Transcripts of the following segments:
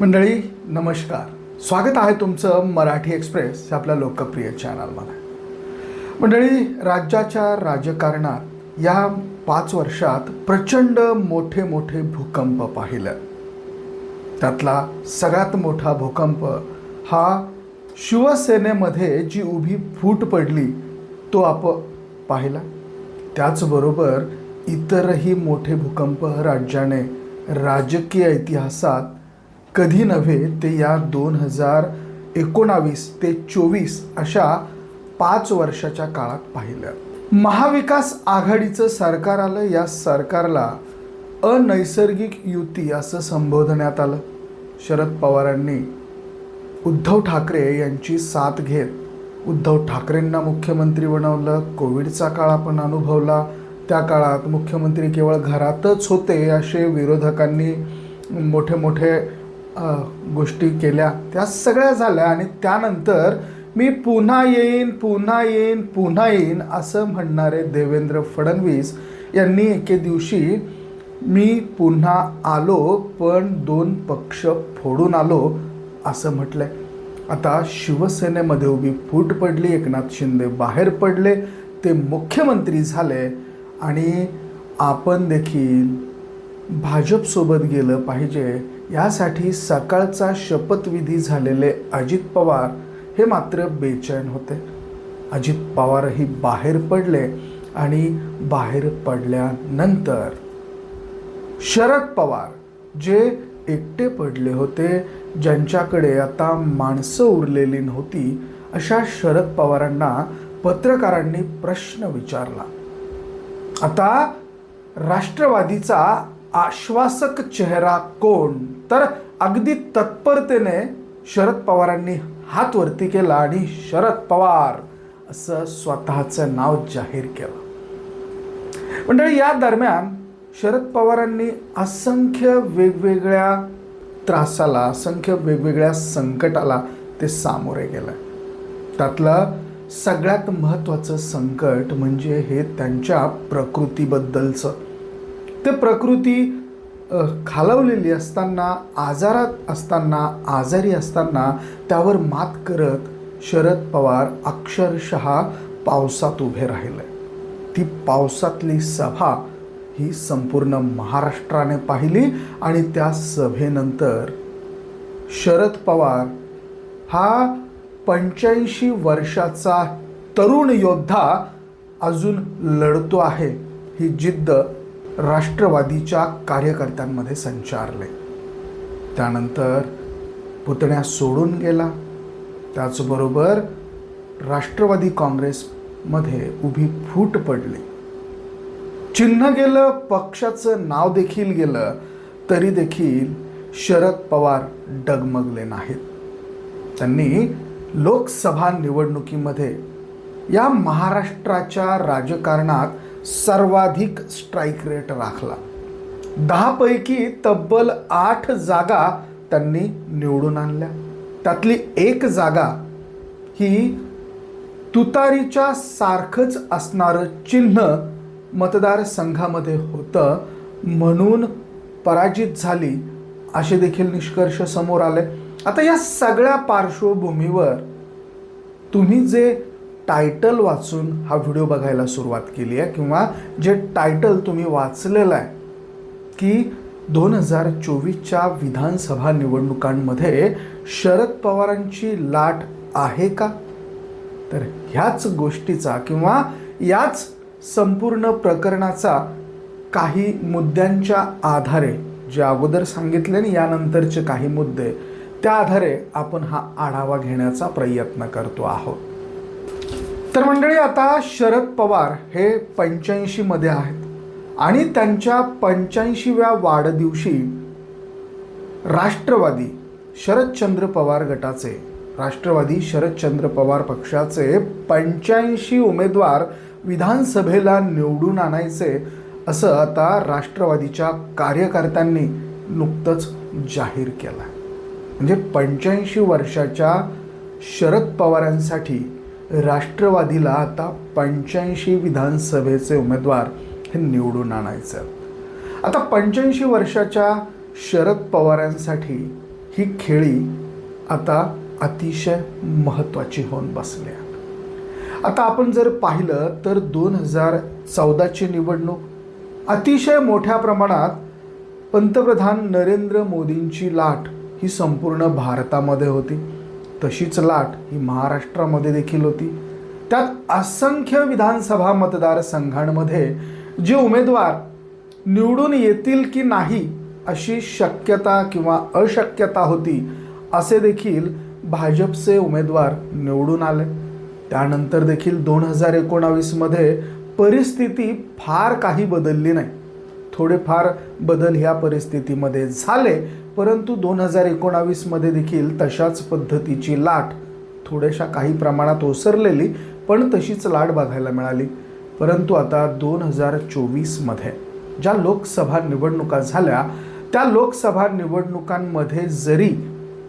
मंडळी नमस्कार. स्वागत आहे तुमचं मराठी एक्सप्रेस हे आपल्या लोकप्रिय चॅनलमध्ये. मंडळी राज्याच्या राजकारणात या पाच वर्षात प्रचंड मोठे मोठे भूकंप पाहिलं. त्यातला सगळ्यात मोठा भूकंप हा शिवसेनेमध्ये जी उभी फूट पडली तो आप पाहिला. त्याचबरोबर इतरही मोठे भूकंप राज्याने राजकीय इतिहासात कधी नव्हे ते या दोन हजार एकोणावीस ते चोवीस अशा पाच वर्षाच्या काळात पाहिलं. महाविकास आघाडीचं सरकार आलं या सरकारला अनैसर्गिक युती असं संबोधण्यात आलं. शरद पवारांनी उद्धव ठाकरे यांची साथ घेत उद्धव ठाकरेंना मुख्यमंत्री बनवलं. कोविडचा काळ आपण अनुभवला. त्या काळात मुख्यमंत्री केवळ घरातच होते असे विरोधकांनी मोठे मोठे गोष्टी केल्या. त्या सगळ्या झाल्या आणि त्यानंतर मी पुन्हा येईन पुन्हा येईन पुन्हा येईन असं म्हणणारे देवेंद्र फडणवीस यांनी एके दिवशी मी पुन्हा आलो पण दोन पक्ष फोडून आलो असं म्हटलंय. आता शिवसेनेमध्ये उभी फूट पडली एकनाथ शिंदे बाहेर पडले ते मुख्यमंत्री झाले आणि आपण देखील भाजपसोबत गेलं पाहिजे यासाठी सकाळचा शपथविधी झालेले अजित पवार हे मात्र बेचैन होते. अजित पवारही बाहेर पडले आणि बाहेर पडल्यानंतर शरद पवार जे एकटे पडले होते ज्यांच्याकडे आता माणसं उरलेली नव्हती अशा शरद पवारांना पत्रकारांनी प्रश्न विचारला. आता राष्ट्रवादीचा आश्वासक चेहरा कोण? तर अगदी तत्परतेने शरद पवारांनी हात वरती केला आणि शरद पवार असं स्वतःचं नाव जाहीर केलं. मंडळी या दरम्यान शरद पवारांनी असंख्य वेगवेगळ्या त्रासाला असंख्य वेगवेगळ्या संकटाला ते सामोरे गेलं. त्यातलं सगळ्यात महत्त्वाचं संकट म्हणजे हे त्यांच्या प्रकृतीबद्दलचं. ते प्रकृती खालावलेली असताना आजारात असताना आजारी असताना त्यावर मात करत शरद पवार अक्षरशः पावसात उभे राहिले. ती पावसातली सभा ही संपूर्ण महाराष्ट्राने पाहिली आणि त्या सभेनंतर शरद पवार हा पंच्याऐंशी वर्षाचा तरुण योद्धा अजून लढतो आहे. ही जिद्द राष्ट्रवादीच्या कार्यकर्त्यांमध्ये संचारले. त्यानंतर पुतण्या सोडून गेला. त्याचबरोबर राष्ट्रवादी काँग्रेसमध्ये उभी फूट पडली. चिन्ह गेलं पक्षाचं नाव देखील गेलं तरी देखील शरद पवार डगमगले नाहीत. त्यांनी लोकसभा निवडणुकीमध्ये या महाराष्ट्राच्या राजकारणात सर्वाधिक स्ट्राईक रेट राखला. दहापैकी तब्बल आठ जागा त्यांनी निवडून आणल्या. त्यातली एक जागा ही तुतारीच्या सारखंच असणारं चिन्ह मतदारसंघामध्ये होतं म्हणून पराजित झाली असे देखील निष्कर्ष समोर आले. आता या सगळ्या पार्श्वभूमीवर तुम्ही जे टायटल वाचून हा व्हिडिओ बघायला सुरुवात केली आहे. किंवा जे टायटल तुम्ही वाचलेलं आहे की दोन हजार चोवीसच्या विधानसभा निवडणुकांमध्ये शरद पवारांची लाट आहे का? तर ह्याच गोष्टीचा किंवा याच संपूर्ण प्रकरणाचा काही मुद्द्यांच्या आधारे जे अगोदर सांगितले आणि यानंतरचे काही मुद्दे त्या आधारे आपण हा आढावा घेण्याचा प्रयत्न करतो आहोत. तर मंडळी आता शरद पवार हे पंच्याऐंशीमध्ये आहेत आणि त्यांच्या पंच्याऐंशीव्या वाढदिवशी राष्ट्रवादी शरदचंद्र पवार गटाचे राष्ट्रवादी शरदचंद्र पवार पक्षाचे पंच्याऐंशी उमेदवार विधानसभेला निवडून आणायचे असं आता राष्ट्रवादीच्या कार्यकर्त्यांनी नुकतंच जाहीर केलं म्हणजे पंच्याऐंशी वर्षाच्या शरद पवारांसाठी राष्ट्रवादीला आता पंच्याऐंशी विधानसभेचे उमेदवार हे निवडून आणायचं. आता पंच्याऐंशी वर्षाच्या शरद पवारांसाठी ही खेळी आता अतिशय महत्त्वाची होऊन बसली आहे. आता आपण जर पाहिलं तर दोन हजार चौदाची निवडणूक अतिशय मोठ्या प्रमाणात पंतप्रधान नरेंद्र मोदींची लाट ही संपूर्ण भारतामध्ये होती. तशीच लाट ही महाराष्ट्रामध्ये देखील होती. त्यात असंख्य विधानसभा मतदारसंघांमध्ये जे उमेदवार निवडून येतील की नाही अशी शक्यता किंवा अशक्यता होती असे देखील भाजपचे उमेदवार निवडून आले. त्यानंतर देखील दोन हजार एकोणावीसमध्ये परिस्थिती फार काही बदलली नाही. थोडेफार बदल ह्या परिस्थितीमध्ये झाले परंतु दोन हजार एकोणावीसमध्ये देखील तशाच पद्धतीची लाट थोड्याशा काही प्रमाणात ओसरलेली पण तशीच लाट बघायला मिळाली. परंतु आता दोन हजार चोवीसमध्ये ज्या लोकसभा निवडणुका झाल्या त्या लोकसभा निवडणुकांमध्ये जरी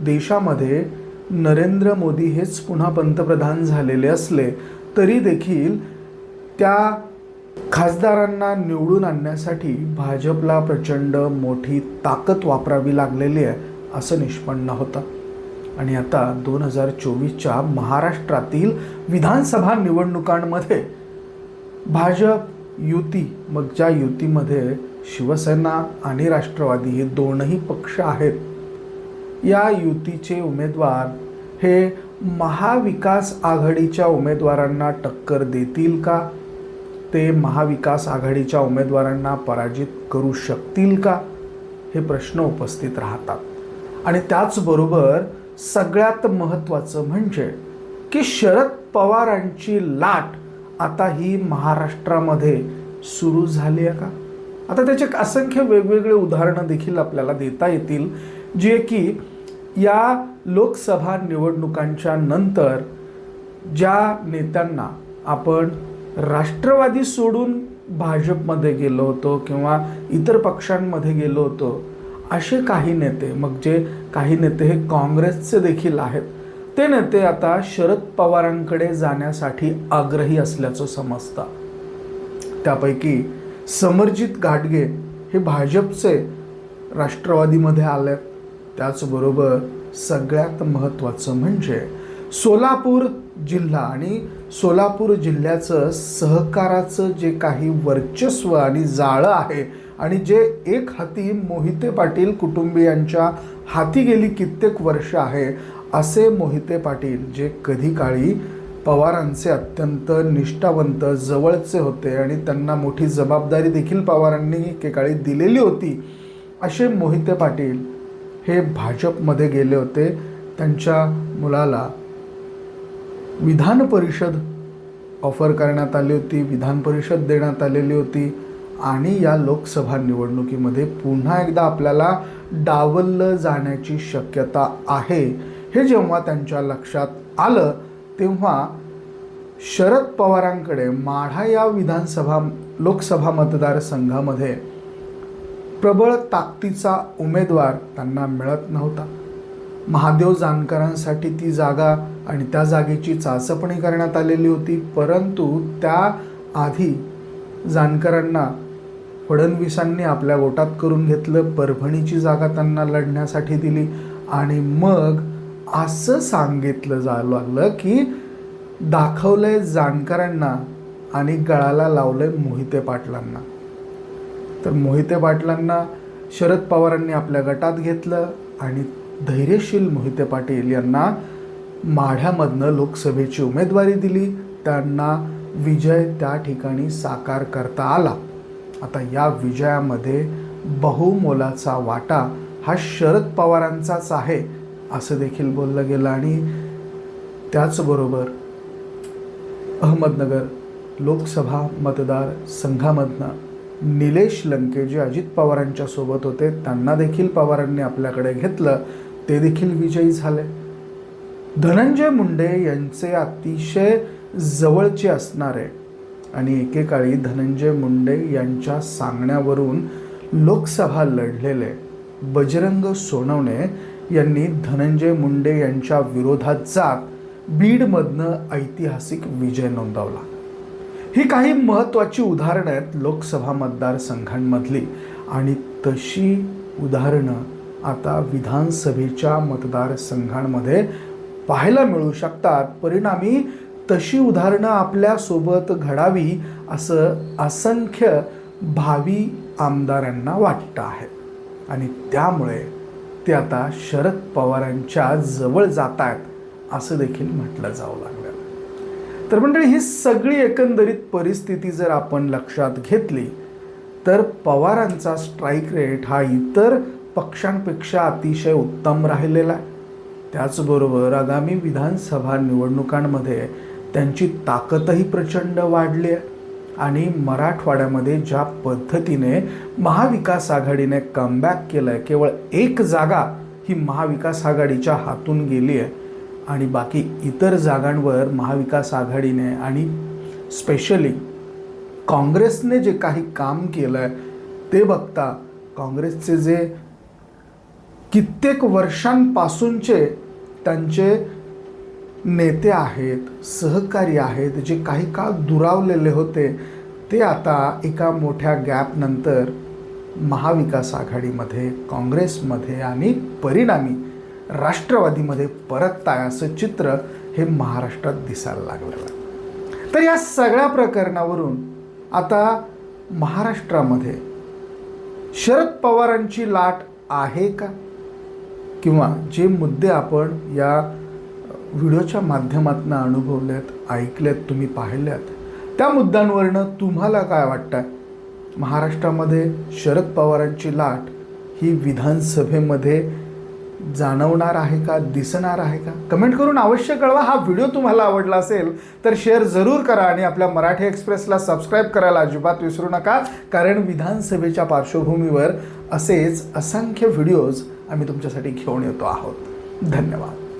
देशामध्ये नरेंद्र मोदी हेच पुन्हा पंतप्रधान झालेले असले तरी देखील त्या खासदारांना निवडून आणण्यासाठी भाजपला प्रचंड मोठी ताकद वापरावी लागलेली आहे असं निष्पन्न होतं. आणि आता दोन हजार चोवीसच्या महाराष्ट्रातील विधानसभा निवडणुकांमध्ये भाजप युती मग ज्या युतीमध्ये शिवसेना आणि राष्ट्रवादी हे दोनही पक्ष आहेत या युतीचे उमेदवार हे महाविकास आघाडीच्या उमेदवारांना टक्कर देतील का? ते महाविकास आघाडीच्या उमेदवारांना पराजित करू शकतील का? हे प्रश्न उपस्थित राहतात. आणि त्याचबरोबर सगळ्यात महत्त्वाचं म्हणजे की शरद पवारांची लाट आता ही महाराष्ट्रामध्ये सुरू झाली आहे का? आता त्याचे असंख्य वेगवेगळे उदाहरणं देखील आपल्याला देता येतील जे की या लोकसभा निवडणुकांच्या नंतर ज्या नेत्यांना आपण राष्ट्रवादी सोडून भाजपमध्ये गेलो होतो किंवा इतर पक्षांमध्ये गेलो होतो असे काही नेते मग जे काही नेते हे काँग्रेसचे देखील आहेत ते नेते आता शरद पवारांकडे जाण्यासाठी आग्रही असल्याचं समजतं. त्यापैकी समरजित घाटगे हे भाजपचे राष्ट्रवादीमध्ये आले त्याचबरोबर सगळ्यात महत्त्वाचं म्हणजे सोलापूर जिल्हा आणि सोलापूर जिल्ह्याचं सहकाराचं जे काही वर्चस्व आणि जाळं आहे आणि जे एक हाती मोहिते पाटील कुटुंबियांच्या हाती गेली कित्येक वर्ष आहे असे मोहिते पाटील जे कधी काळी पवारांचे अत्यंत निष्ठावंत जवळचे होते आणि त्यांना मोठी जबाबदारी देखील पवारांनी एकेकाळी दिलेली होती असे मोहिते पाटील हे भाजपमध्ये गेले होते. त्यांच्या मुलाला विधान परिषद ऑफर करण्यात आली होती विधान परिषद देण्यात आलेली होती आणि या लोकसभा निवडणुकीमध्ये पुन्हा एकदा आपल्याला डावललं जाण्याची शक्यता आहे. हे जेव्हा त्यांच्या लक्षात आलं तेव्हा शरद पवारांकडे माढा या विधानसभा लोकसभा मतदारसंघामध्ये प्रबळ ताकदीचा उमेदवार त्यांना मिळत नव्हता. महादेव जानकरांसाठी ती जागा आणि त्या जागेची चाचपणी करण्यात आलेली होती. परंतु त्या आधी जानकरांना फडणवीसांनी आपल्या गोटात करून घेतलं परभणीची जागा त्यांना लढण्यासाठी दिली आणि मग असं सांगितलं जायला लागलं की दाखवलंय जानकरांना आणि गळाला लावलंय मोहिते पाटलांना. तर मोहिते पाटलांना शरद पवारांनी आपल्या गटात घेतलं आणि धैर्यशील मोहिते पाटील यांना माढ्यामधनं लोकसभेची उमेदवारी दिली. त्यांना विजय त्या ठिकाणी साकार करता आला. आता या विजयामध्ये बहुमोलाचा वाटा हा शरद पवारांचाच आहे असं देखील बोललं गेलं. आणि त्याचबरोबर अहमदनगर लोकसभा मतदार संघामधनं निलेश लंके जे अजित पवारांच्या सोबत होते त्यांना देखील पवारांनी आपल्याकडे घेतलं. ते देखील विजयी झाले. धनंजय मुंडे यांचे अतिशय जवळचे असणारे आणि एकेकाळी धनंजय मुंडे यांच्या सांगण्यावरून लोकसभा लढलेले बजरंग सोनवणे यांनी धनंजय मुंडे यांच्या विरोधात जात बीडमधनं ऐतिहासिक विजय नोंदवला. ही काही महत्त्वाची उदाहरणं आहेत लोकसभा मतदारसंघांमधली आणि तशी उदाहरणं आता विधानसभेच्या मतदारसंघांमध्ये पाहायला मिळू शकतात. परिणामी तशी उदाहरणं आपल्यासोबत घडावी असं असंख्य भावी आमदारांना वाटतं आहे. आणि त्यामुळे ते आता शरद पवारांच्या जवळ जात आहेत असं देखील म्हटलं जावं लागलं. तर मंडळी ही सगळी एकंदरीत परिस्थिती जर आपण लक्षात घेतली तर पवारांचा स्ट्राईक रेट हा इतर पक्षांपेक्षा अतिशय उत्तम राहिलेला आहे. त्याचबरोबर आगामी विधानसभा निवडणुकांमध्ये त्यांची ताकदही प्रचंड वाढली आहे. आणि मराठवाड्यामध्ये ज्या पद्धतीने महाविकास आघाडीने कमबॅक केलं आहे केवळ एक जागा ही महाविकास आघाडीच्या हातून गेली आहे. आणि बाकी इतर जागांवर महाविकास आघाडीने आणि स्पेशली काँग्रेसने जे काही काम केलं आहे ते बघता काँग्रेसचे जे कित्येक वर्षांपासूनचे त्यांचे नेते आहेत सहकारी आहेत जे काही काळ दुरावलेले होते ते आता एका मोठ्या गॅपनंतर महाविकास आघाडीमध्ये काँग्रेसमध्ये आणि परिणामी राष्ट्रवादीमध्ये परत असं चित्र हे महाराष्ट्रात दिसायला लागलेलं आहे तर या सगळ्या प्रकरणावरून आता महाराष्ट्रामध्ये शरद पवारांची लाट आहे का? किंवा जे मुद्दे आपण या व्हिडिओच्या माध्यमातून अनुभवलेत ऐकलेत तुम्ही पाहिल्यात त्या मुद्द्यांवरनं तुम्हाला काय वाटतं आहे महाराष्ट्रामध्ये शरद पवारांची लाट ही विधानसभेमध्ये जाणवणार आहे का दिसणार आहे का? कमेंट करून अवश्य कळवा. हा व्हिडिओ तुम्हाला आवडला असेल तर शेअर जरूर करा आणि आपल्या मराठी एक्सप्रेसला सबस्क्राईब करायला अजिबात विसरू नका कारण विधानसभेच्या पार्श्वभूमीवर असेच असंख्य व्हिडिओज आम्ही तुमच्यासाठी घेऊन येतो आहोत. धन्यवाद.